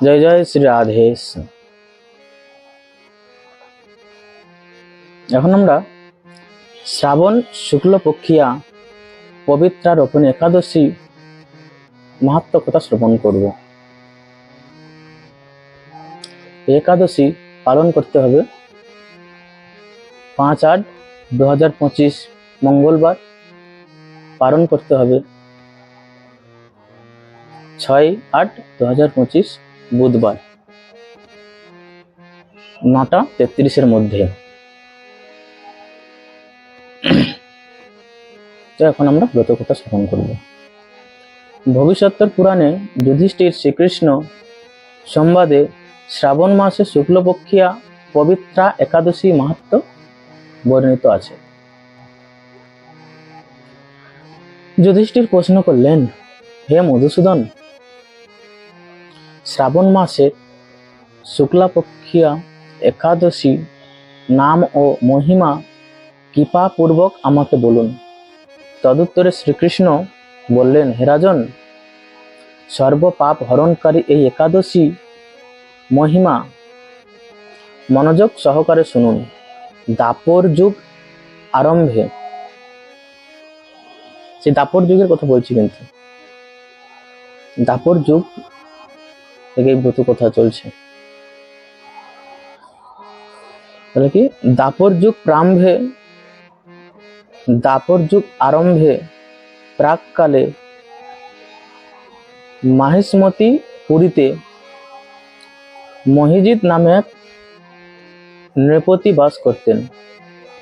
জয় জয় শ্রী রাধেশ এখন আমরা শ্রাবণ শুক্লপক্ষিয়া পবিত্রা রোপণ একাদশী মাহাত্ম কথা শ্রবণ করব। একাদশী পালন করতে হবে। পাঁচ আট দু হাজার পঁচিশ মঙ্গলবার পালন করতে হবে। ছয় আট দু হাজার পঁচিশ বুধবার। নটা তেত্রিশের মধ্যে। তো এখন আমরা ব্রত কথা শ্রবণ করব। ভবিষ্যত্তর পুরাণে যুধিষ্ঠির শ্রীকৃষ্ণ সংবাদে শ্রাবণ মাসে শুক্লপক্ষিয়া পবিত্রা একাদশী মাহাত্ম বর্ণিত আছে। যুধিষ্ঠির প্রশ্ন করলেন, হে মধুসূদন শ্রাবণ মাসে শুক্লাপক্ষিয়া একাদশী নাম ও মহিমা কৃপাপূর্বক আমাকে বলুন। তদুত্তরে শ্রীকৃষ্ণ বললেন হেরাজন সর্বপাপ হরণকারী এই একাদশী মহিমা মনোযোগ সহকারে শুনুন। দাপর যুগ আরম্ভে। সেই দাপর যুগের কথা বলছি কিন্তু। দাপর যুগ থেকে ব্রত কথা চলছে? তাহলে কি? দাপর যুগ প্রারম্ভে, দাপর যুগ আরম্ভে, প্রাককালে মাহেশমতি পুরীতে মহিজিৎ নামে এক নৃপতি বাস করতেন।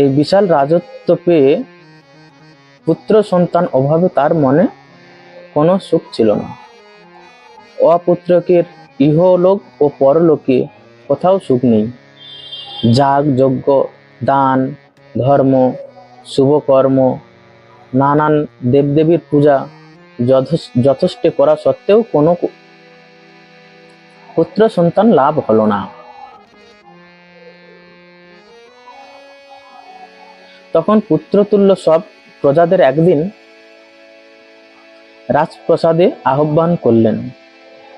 এই বিশাল রাজত্ব পেয়ে পুত্র সন্তান অভাবে তার মনে কোনো সুখ ছিল না। অপুত্রকের ইহলোক ও পরলোকে কোথাও সুখ নেই। যাগ, যজ্ঞ, দান, ধর্ম, শুভকর্ম, নানান দেবদেবীর পূজা যথেষ্ট- করা সত্ত্বেও কোনো পুত্র সন্তান লাভ হলো না। তখন পুত্রতুল্য সব প্রজাদের একদিন রাজপ্রসাদে আহ্বান করলেন।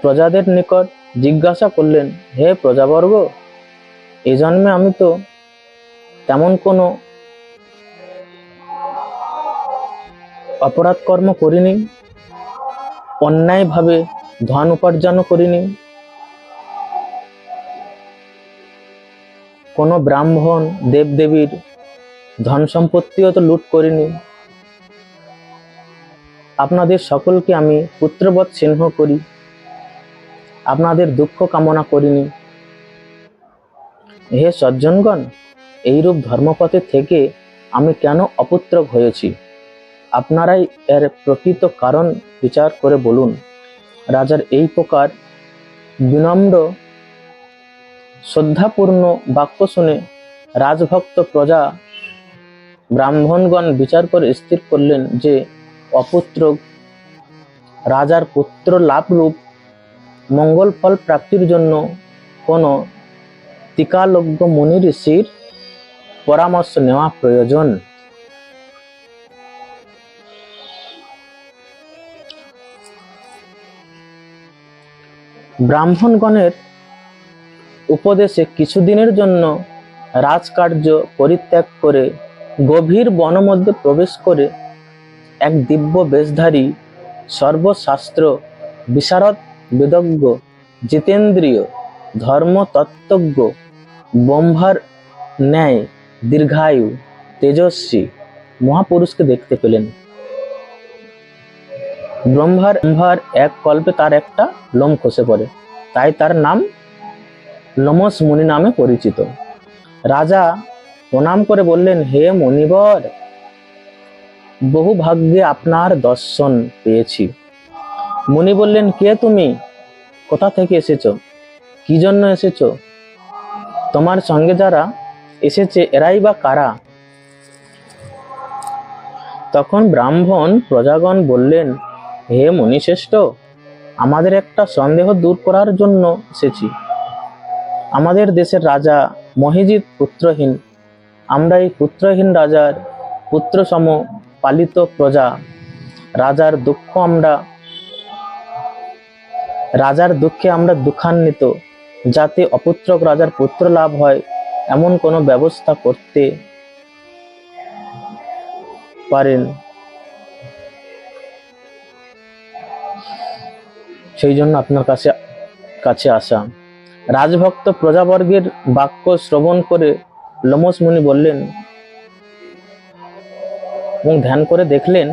প্রজাদের নিকট জিজ্ঞাসা করলেন, হে প্রজাবর্গ, এ জন্মে আমি তো তেমন কোনো অপরাধ কর্ম করিনি, অন্যায়ভাবে ধন উপার্জনও করিনি, কোনো ব্রাহ্মণ দেবদেবীর ধন সম্পত্তিও তো লুট করিনি। আপনাদের সকলকে আমি পুত্রবৎ চিহ্ন করি। আপনাদের দুঃখ কামনা করিনি। হে সজ্জনগণ, এইরূপ ধর্মপথে থেকে আমি কেন অপুত্রক হয়েছি? আপনারাই এর প্রকৃত কারণ বিচার করে বলুন। রাজার এই প্রকার বিনম্র, শ্রদ্ধাপূর্ণ বাক্য শুনে রাজভক্ত প্রজা ব্রাহ্মণগণ বিচার করে স্থির করলেন যে, অপুত্র রাজার পুত্র লাভরূপ মঙ্গল ফল প্রাপ্তির জন্য কোনো টিকালজ্ঞ মুনি ঋষির পরামর্শ নেওয়া প্রয়োজন? ব্রাহ্মণগণের উপদেশে কিছুদিনের জন্য রাজকার্য পরিত্যাগ করে গভীর বনমধ্যে প্রবেশ করে এক দিব্য বেশধারী সর্বশাস্ত্র বিশারদ বেদজ্ঞ, জিতেন্দ্রীয়, ধর্মতত্ত্বজ্ঞ, ব্রহ্মার ন্যায়, দীর্ঘায়ু, তেজস্বী মহাপুরুষকে দেখতে পেলেন। ব্রহ্মার ব্রহ্মার এক কল্পে তার একটা লোম খসে পড়ে। তাই তার নাম লোমস মুনি নামে পরিচিত। রাজা প্রণাম করে বললেন, হে মণিবর, বহু ভাগ্যে আপনার দর্শন পেয়েছি। মুনি বললেন, কে তুমি? কোথা থেকে এসেছ? কি জন্য এসেছ? তোমার সঙ্গে যারা এসেছে এরাই বা কারা? তখন ব্রাহ্মণ প্রজাগণ বললেন, হে মুনিশ্রেষ্ঠ, আমাদের একটা সন্দেহ দূর করার জন্য এসেছি। আমাদের দেশের রাজা মহিজিৎ পুত্রহীন। আমরা এই পুত্রহীন রাজার পুত্রসম পালিত প্রজা। রাজার দুঃখ আমরা রাজার দুঃখে আমরা দুঃখান্বিত। যাতে অপুত্রক রাজার পুত্র লাভ হয়, এমন কোনো ব্যবস্থা করতে পারেন। সেই জন্য আপনার কাছে কাছে আসা। রাজভক্ত প্রজাবর্গের বাক্য শ্রবণ করে লোমস মুনি বললেন, এবং ধ্যান করে দেখলেন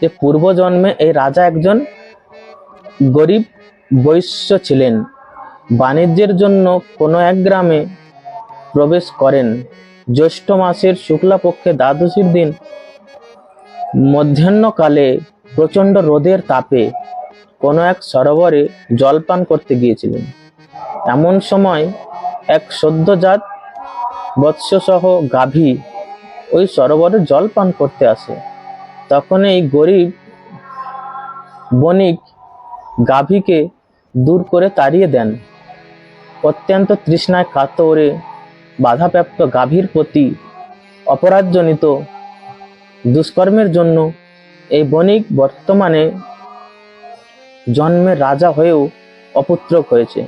যে পূর্বজন্মে এই রাজা একজন গরিব বৈশ্য ছিলেন। বাণিজ্যের জন্য কোনো এক গ্রামে প্রবেশ করেন। জ্যৈষ্ঠ মাসের শুক্লাপক্ষে দ্বাদশীর দিন মধ্যাহ্নকালে প্রচণ্ড রোদের তাপে কোনো এক সরোবরে জলপান করতে গিয়েছিলেন। এমন সময় এক সদ্যজাত বৎসসহ গাভী ওই সরোবরে জল পান করতে আসে। তখন এই গরিব বণিক গাভীকে দূর করে তাড়িয়ে দেন। অত্যন্ত তৃষ্ণায় কাতরে বাধাপ্রাপ্ত গাভীর প্রতি অপরাধজনিত দুষ্কর্মের জন্য এই বণিক বর্তমানে জন্মের রাজা হয়েও অপুত্রক হয়েছে।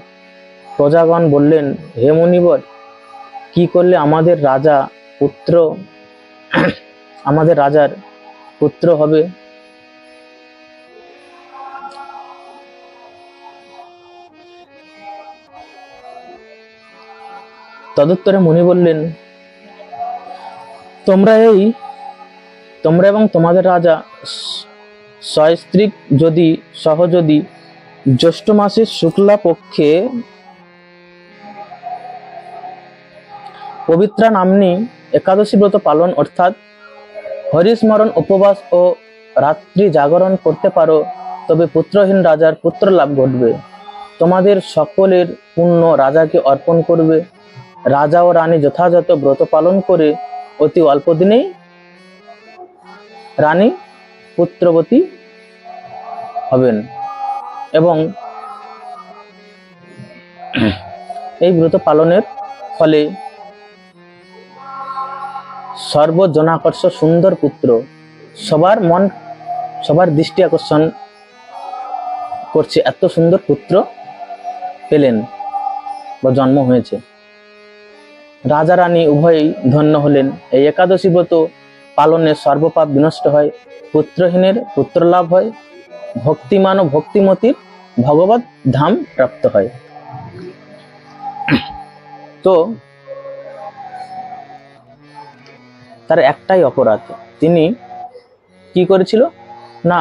প্রজাগণ বললেন, হে মুনিবর, কি করলে আমাদের রাজা পুত্র, আমাদের রাজার পুত্র হবে? তদুত্তরে মুনি বললেন, তোমরা এই, তোমরা এবং তোমাদের রাজা স- সস্ত্রীক যদি, সহ যদি জ্যৈষ্ঠ মাসের শুক্লা পক্ষে পবিত্রা নামনি একাদশী ব্রত পালন, অর্থাৎ হরিস্মরণ, উপবাস ও রাত্রি জাগরণ করতে পারো, তবে পুত্রহীন রাজার পুত্র লাভ ঘটবে। তোমাদের সকলের পুণ্য রাজাকে অর্পণ করবে। রাজা ও রানী যথাযথ ব্রত পালন করে অতি অল্প দিনেই রানী পুত্রবতী হবেন। এবং এই ব্রত পালনের ফলে সর্বজনাকর্ষ সুন্দর পুত্র সবার মন, সবার দৃষ্টি আকর্ষণ করছে, এত সুন্দর পুত্র পেলেন বা জন্ম হয়েছে। রাজা রানী উভয়ই ধন্য হলেন। এই একাদশী ব্রত পালনে সর্বপাপ বিনষ্ট হয়, পুত্রহীনের পুত্র লাভ হয়, ভক্তিমান ও ভক্তিমতির ভগবত ধাম প্রাপ্ত হয়। তো তার একটাই অপরাধ, তিনি কি করেছিল? না,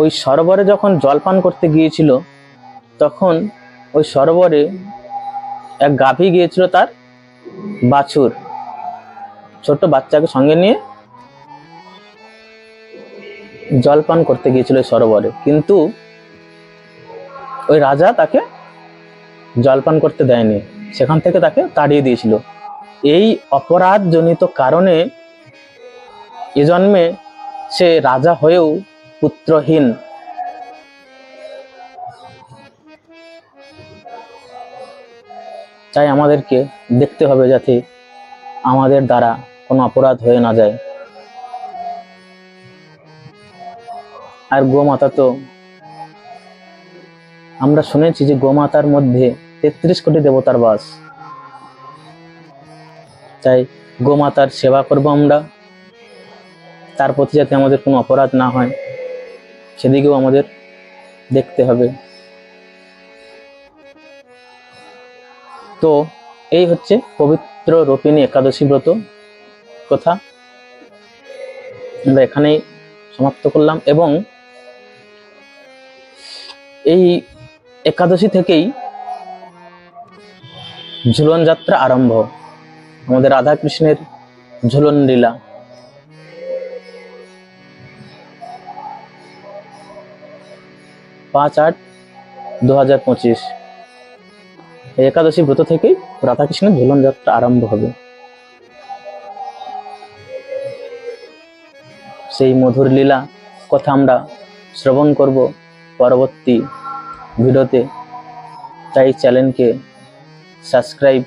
ওই সরোবরে যখন জলপান করতে গিয়েছিল, তখন ওই সরোবরে এক গাভী গিয়েছিল তার বাছুর। ছোট বাচ্চাকে সঙ্গে নিয়ে জলপান করতে গিয়েছিল সরোবরে। কিন্তু ওই রাজা তাকে জলপান করতে দেয়নি। সেখান থেকে তাকে তাড়িয়ে দিয়েছিল। এই অপরাধজনিত কারণে এ জন্মে সে রাজা হয়েও পুত্রহীন। তাই আমাদেরকে দেখতে হবে যাতে আমাদের দ্বারা কোনো অপরাধ হয়ে না যায়। আর গোমাতা তো, আমরা শুনেছি যে গোমাতার মধ্যে তেত্রিশ কোটি দেবতার বাস। তাই গোমাতার সেবা করব আমরা, তার প্রতি যাতে আমাদের কোনো অপরাধ না হয়, সেদিকেও আমাদের দেখতে হবে। তো এই হচ্ছে পবিত্র রোপিণী একাদশী ব্রত কথা। আমরা এখানেই সমাপ্ত করলাম এবং এই একাদশী থেকেই ঝুলন যাত্রা আরম্ভ। আমাদের রাধা কৃষ্ণের ঝুলন লীলা। পাঁচ আট দু হাজার পঁচিশ। একাদশী ব্রত থেকেই রাধাকৃষ্ণের ঝুলন যাত্রা আরম্ভ হবে। সেই মধুর লীলা কথা আমরা শ্রবণ করব পরবর্তী ভিডিওতে। তাই চ্যানেলকে সাবস্ক্রাইব,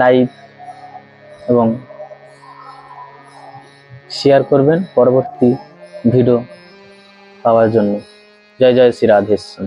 লাইক এবং শেয়ার করবেন পরবর্তী ভিডিও পাওয়ার জন্য। জয় জয় শ্রী রাধেশ্যাম।